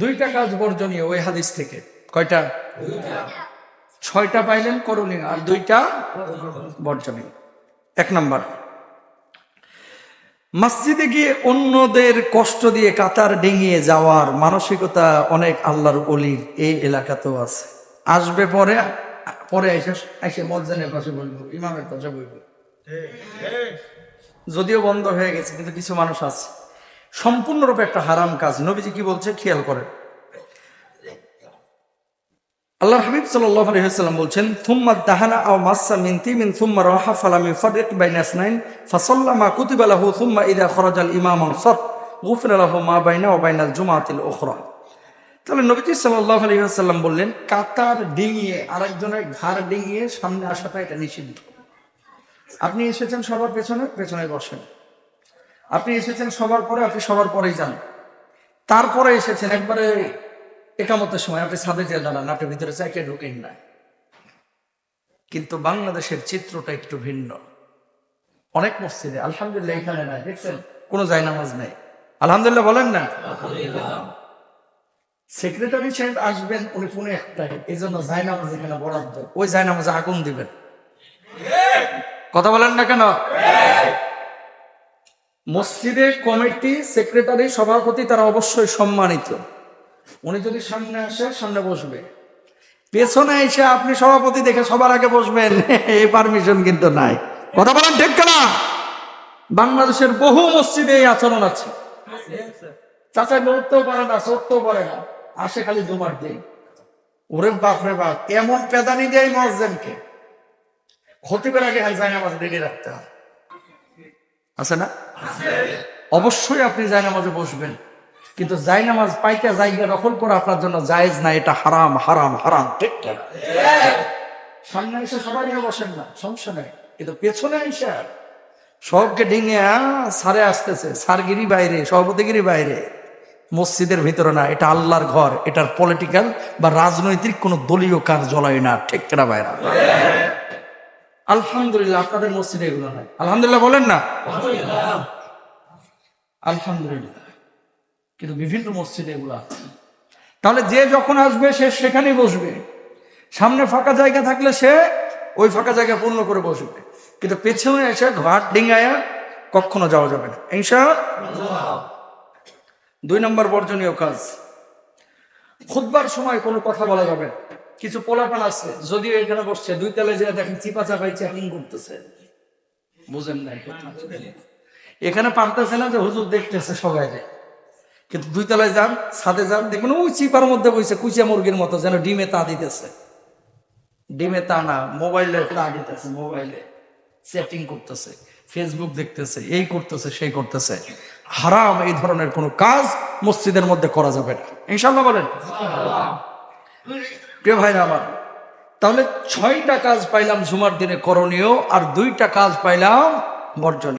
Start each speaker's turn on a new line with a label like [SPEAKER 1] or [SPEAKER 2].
[SPEAKER 1] দুইটা কাজ বর্জনীয় ওই হাদিস থেকে। কয়টা? ছয়টা পাইলেন করণীয়, আর দুইটা বর্জনীয়। এক নাম্বার, মসজিদে গিয়ে অন্যদের কষ্ট দিয়ে কাতার ডিঙিয়ে যাওয়ার মানসিকতা অনেক আল্লাহর অলির এই এলাকাতেও আছে। আসবে পরে পরে এসে মসজিদের পাশে বলব, ইমামের পাশে বলব। যদিও বন্ধ হয়ে গেছে, কিন্তু কিছু মানুষ আছে। সম্পূর্ণরূপে একটা হারাম কাজ। নবীজি কি বলছে? খেয়াল করেন। আল্লাহ হাবিব সাল্লাল্লাহু আলাইহি ওয়াসাল্লাম বলছেন, থুম্মা দাহানা আও মাসসা মিন তিমিন, থুম্মা রাহা ফালাম ইউফারিক বাইনা ইসনাইন, ফাসাল্লা মা কুতিবা লাহু, থুম্মা ইদা খরাজাল ইমাম আনসাত গুফিরা লাহু মা বাইনা ওয়া বাইনাল জুমাতিল উখরা। তাহলে নবীজি সাল্লাল্লাহু আলাইহি ওয়াসাল্লাম বললেন, কাতার ডিঙিয়ে আরেকজনের ঘাড় ডিঙিয়ে সামনে আসাটা এটা নিষিদ্ধ। আপনি এসেছেন সবার পেছনে পেছনে বসেন। আপনি এসেছেন সবার পরে, আপনি সবার পরেই যান। তারপরে এসেছেন একবারে একামতের সময়, আপনি ছাদে যেয়ে দাঁড়ান, আপনি ভিতরে চাইকে ঢুকেন না। কিন্তু বাংলাদেশের চিত্রটা একটু ভিন্ন। অনেক মসজিদে, আলহামদুলিল্লাহ, এখানে নাই, দেখছেন? কোনো জায়নামাজ নেই। আলহামদুলিল্লাহ, বলেন না। সেক্রেটারি সাহেব আসবেন, উনি পুনে একটাই। এই জন্য জায়নামাজ এখানে বরাদ্দ। ওই জায়নামাজে আগুন দিবেন। কথা বলেন না কেন? মসজিদের কমিটি, সেক্রেটারি, সভাপতি তারা অবশ্যই সম্মানিত। উনি যদি সামনে আসে, সামনে বসবে। পেছনে এসে আপনি সভাপতি দেখে সবার আগে বসবেন, এই পারমিশন কিন্তু নাই। কথা বলেন ঠিক না বাংলাদেশের বহু মসজিদে এই আচরণ আছে। চাচা বলতেও পারে না সরতেও পারে না। আসে খালি জুমার দিন। ওরে বাপ রে বাপ, এমন পেদানি দেয় মসজিদকে। খতিবের আগে জায়নামাজ রেডি রাখতে হবে আছে না? অবশ্যই আপনি জায়নামাজে বসবেন। কিন্তু জায়নামাজ পাইতে জায়গা দখল করা আপনার জন্য জায়েজ না, এটা হারাম হারাম হারাম, ঠিক সামনে এসে সবাই বসেন না, সমস্যা নেই। কিন্তু পেছনে এসে সবকে ডিঙে সারে আসতেছে সারগিরি বাইরে, সভাপতিগিরি বাইরে। মসজিদের ভিতরে না, এটা আল্লাহর ঘর, এটার পলিটিক্যাল বা রাজনৈতিক কোনো দলীয় কাজ কার্যালয় না, ঠিক কেনা বাইরা আলহামদুলিল্লাহ, আপনাদের মসজিদে এগুলো নাই। আলহামদুলিল্লাহ বলেন না? আলহামদুলিল্লাহ। কিন্তু বিভিন্ন মসজিদে এগুলো আছে। তাহলে যে যখন আসবে, সে সেখানেই বসবে। সামনে ফাঁকা জায়গা থাকলে সে ওই ফাঁকা জায়গা পূর্ণ করে বসবে। কিন্তু পেছনে এসে ঘাট ডিঙ্গায়া কখনো যাওয়া যাবে না। ইনশা দুই নম্বর বর্জনীয় কাজ। খুদবার সময় কোনো কথা বলা যাবে না। কিছু পোলাপান আছে, যদিও এখানে বসছে। দুই তালে যে দেখেন চিপা চাপাই চেকিং করতেছে। বুঝেন নাই এখানে পারতেছে না যে হুজুর দেখতেছে সবাই কিন্তু দুই তলায় যান, ছাদে যান দেখবেন ওই চিপার মধ্যে বসে কুচিয়া মুরগির মতো যেন ডিমে তা দিতেছে। ডিমে তা না, মোবাইলে তা দিতেছে, মোবাইলে। চ্যাটিং করতেছে, ফেসবুক দেখতেছে, এই করতেছে, সেই করতেছে। হারাম এই ধরনের কোনো কাজ মসজিদের মধ্যে করা যাবে না। ইনশাল্লাহ বলেন। প্রিয় ভাইরা আমার, তাহলে ছয়টা কাজ পাইলাম জুমার দিনে করণীয় আর দুইটা কাজ পাইলাম বর্জন।